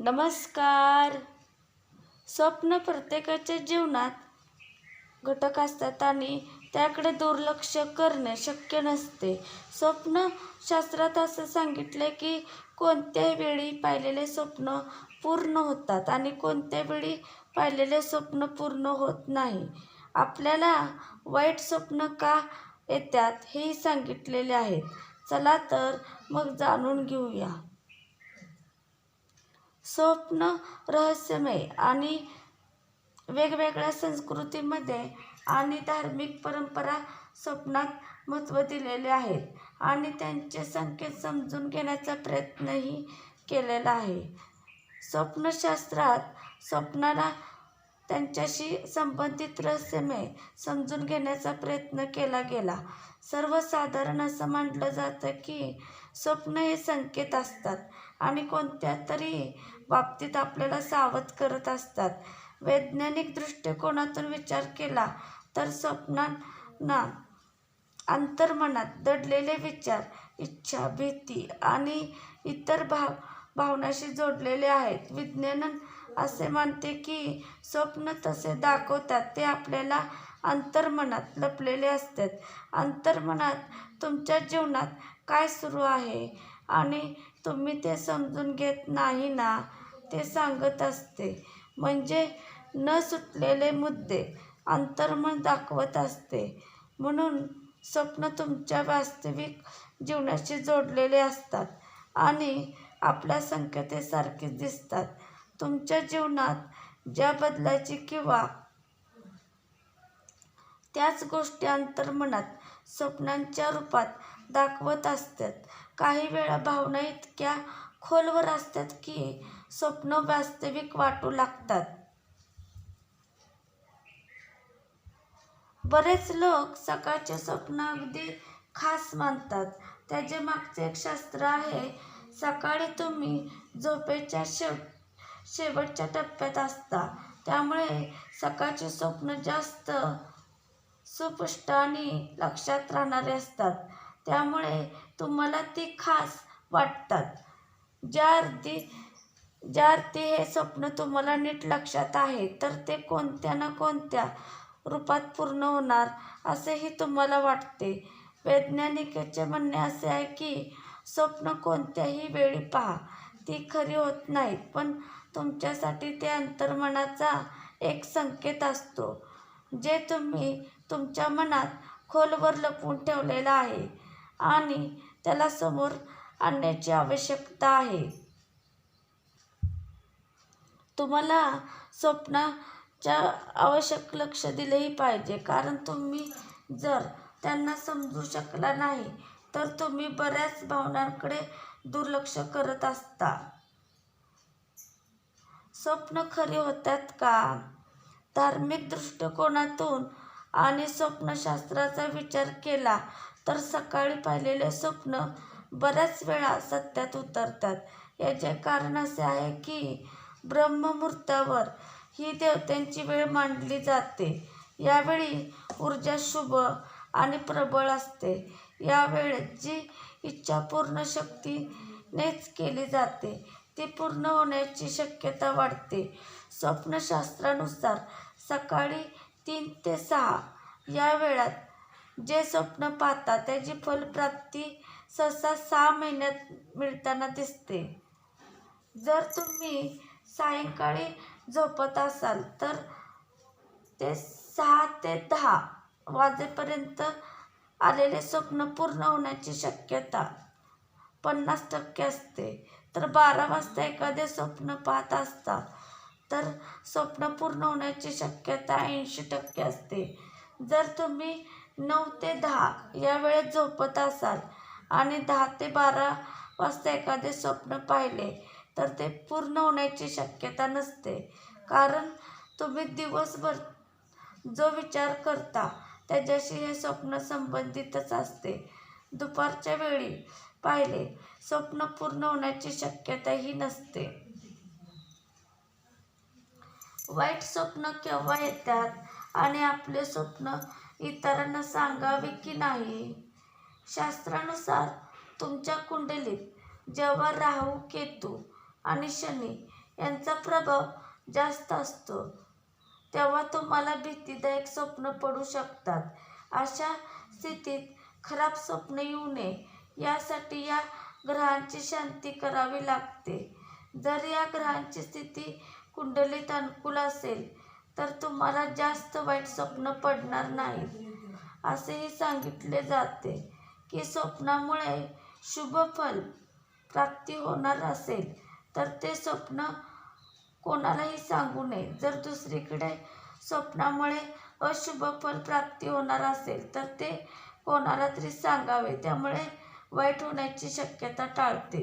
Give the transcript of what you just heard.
नमस्कार. स्वप्न प्रत्येकाच्या जीवनात घटक असतात आणि त्याकडे दुर्लक्ष करणे शक्य नसते. स्वप्नशास्त्रात असं सांगितले की कोणत्याही वेळी पाहिलेले स्वप्न पूर्ण होतात आणि कोणत्या वेळी पाहिलेले स्वप्न पूर्ण होत नाही. आपल्याला वाईट स्वप्न का येतात हेही सांगितलेले आहेत. चला तर मग जाणून घेऊया. स्वप्न रहस्यमय आणि वेगवेगळ्या संस्कृतीमध्ये आणि धार्मिक परंपरा स्वप्नात महत्त्व दिलेले आहेत आणि त्यांचे संकेत समजून घेण्याचा प्रयत्नही केलेला आहे. स्वप्नशास्त्रात स्वप्नाला त्यांच्याशी संबंधित रहस्यमय समजून घेण्याचा प्रयत्न केला गेला. सर्वसाधारण असं म्हटलं जातं की स्वप्न हे संकेत असतात आणि कोणत्या तरी बाबतीत आपल्याला सावध करत असतात. वैज्ञानिक दृष्टिकोनातून विचार केला तर स्वप्नांना अंतर्मनात दडलेले विचार इच्छा भीती आणि इतर भाव भावनाशी जोडलेले आहेत. विज्ञान असे मानते की स्वप्न तसे दाखवतात ते आपल्याला अंतर्मनात लपलेले असतात. अंतर्मनात तुमच्या जीवनात काय सुरू आहे आणि तुम्ही ते समजून घेत नाही ना ते सांगत असते. म्हणजे न सुटलेले मुद्दे अंतर्मन दाखवत असते. म्हणून स्वप्न तुमच्या वास्तविक जीवनाशी जोडलेले असतात आणि आपल्या संकेतासारखेच दिसतात. तुमच्या जीवनात ज्या बदलाची किंवा त्याच गोष्टी अंतर्मनात स्वप्नांच्या रूपात दाखवत असतात. काही वेळा भावना इतक्या खोलवर असतात की स्वप्न वास्तविक वाटू लागतात. बरेच लोक सकाळचे स्वप्न अगदी खास मानतात. त्याचे मागचे एक शास्त्र आहे सकाळी तुम्ही झोपेच्या शेव शेवटच्या टप्प्यात असता. त्यामुळे सकाळचे स्वप्न जास्त सुपुष्ट आणि लक्षात राहणारे असतात. त्यामुळे तुम्हाला ती खास वाटतात. ज्या अर्थी ज्या अर्थी हे स्वप्न तुम्हाला नीट लक्षात आहे तर ते कोणत्या ना कोणत्या रूपात पूर्ण होणार असेही तुम्हाला वाटते. वैज्ञानिकाचे म्हणणे असे आहे की स्वप्न कोणत्याही वेळी पहा ती खरी होत नाहीत पण तुमच्यासाठी ते अंतर्मनाचा एक संकेत असतो जे तुम्ही तुमच्या मनात खोलवर लपवून ठेवलेला आहे आणि त्याला समोर आणण्याची आवश्यकता आहे. तुम्हाला स्वप्नाच्या आवश्यक लक्ष दिलेही पाहिजे कारण तुम्ही जर त्यांना समजू शकला नाही तर तुम्ही बऱ्याच भावनांकडे दुर्लक्ष करत असता. स्वप्न खरी होतात का? धार्मिक दृष्टिकोनातून आणि स्वप्नशास्त्राचा विचार केला तर सकाळी पाहिलेले स्वप्न बऱ्याच वेळा सत्यात उतरतात. याचे कारण असे आहे की ब्रह्ममुहूर्तावर ही देवतांची वेळ मांडली जाते. यावेळी ऊर्जा शुभ आणि प्रबळ असते. यावेळेत जी इच्छा पूर्ण शक्तीनेच केली जाते ती पूर्ण होण्याची शक्यता वाढते. स्वप्नशास्त्रानुसार सकाळी तीन ते सहा. या वेळात जे स्वप्न पाहता त्याची फलप्राप्ती सहसा सहा महिन्यात मिळताना दिसते. जर तुम्ही सायंकाळी झोपत असाल तर ते सहा ते दहा वाजेपर्यंत आलेले स्वप्न पूर्ण होण्याची शक्यता पन्नास टक्के असते. तर बारा वाजता एखादे स्वप्न पाहत असता तर स्वप्न पूर्ण होण्याची शक्यता ऐंशी टक्के असते. जर तुम्ही नऊ ते दहा या वेळेत झोपत असाल आणि दहा ते बारा वाजता एखादे स्वप्न पाहिले तर ते पूर्ण होण्याची शक्यता नसते. कारण तुम्ही दिवसभर जो विचार करता त्याच्याशी हे स्वप्न संबंधितच असते. दुपारच्या वेळी पाहिले स्वप्न पूर्ण होण्याची शक्यताही नसते. वाईट स्वप्न केव्हा येतात? आणि आपले स्वप्न इतरांना सांगावे की नाही? शास्त्रानुसार तुमच्या कुंडलीत जेव्हा राहू केतू आणि शनी यांचा प्रभाव जास्त असतो तेव्हा तुम्हाला भीतीदायक स्वप्न पडू शकतात. अशा स्थितीत खराब स्वप्न येऊ नये. यासाठी या ग्रहांची शांती करावी लागते. जर या ग्रहांची स्थिती कुंडलीत अनुकूल असेल तर तुम्हाला जास्त वाईट स्वप्न पडणार नाही. असेही सांगितले जाते की स्वप्नामुळे शुभ फल प्राप्ती होणार असेल तर ते स्वप्न कोणालाही सांगू नये. जर दुसरीकडे स्वप्नामुळे अशुभ फल प्राप्ती होणार असेल तर ते कोणाला तरी सांगावे. त्यामुळे वाईट होण्याची शक्यता टाळते.